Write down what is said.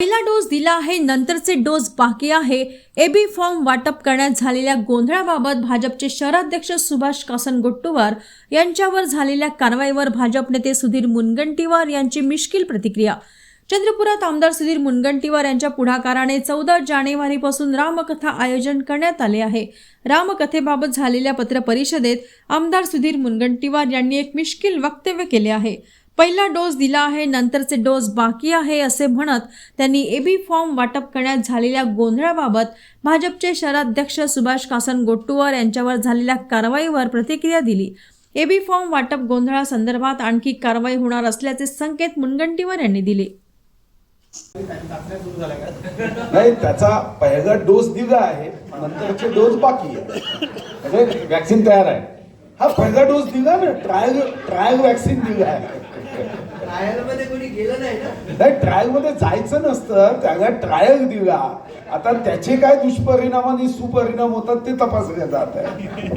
पहिला डोस दिला आहे नंतरचे डोस बाकी आहे. एबी फॉर्म वाटप करण्यात झालेल्या गोंधळाबाबत भाजपचे शहराध्यक्ष सुभाष कासन गोट्टुवार यांच्यावर झालेल्या कारवाईवर भाजप नेते सुधीर मुनगंटीवार यांची मिश्किल प्रतिक्रिया. चंद्रपुरात आमदार सुधीर मुनगंटीवार यांच्या पुढाकाराने चौदा जानेवारीपासून रामकथा आयोजन करण्यात आले आहे. रामकथेबाबत झालेल्या पत्रपरिषदेत आमदार सुधीर मुनगंटीवार यांनी एक मिश्किल वक्तव्य केले आहे. पहिला डोस दिला आहे नंतरचे डोस बाकी आहे असे म्हणत त्यांनी एबी फॉर्म वाटप करण्यात झालेल्या गोंधळाबाबत भाजपचे शहराध्यक्ष सुभाष कासन गोट्टूवर यांच्यावर झालेल्या कारवाईवर प्रतिक्रिया दिली. एबी फॉर्म वाटप गोंधळासंदर्भात आणखी कारवाई होणार असल्याचे संकेत मुनगंटीवार यांनी दिले. नाही त्याचा पहिला डोस दिला आहे नंतरचे डोस बाकी आहे. म्हणजे वॅक्सिन तयार आहे. हा पहिला डोस दिला ना ट्रायल ट्रायल वॅक्सिन दिला आहे. ट्रायलमध्ये कोणी गेलं नाही ना? नाही ट्रायलमध्ये जायचं नसतं. त्याला ट्रायल दिला आता त्याचे काय दुष्परिणाम आणि सुपरिणाम होतात ते तपासले जात आहे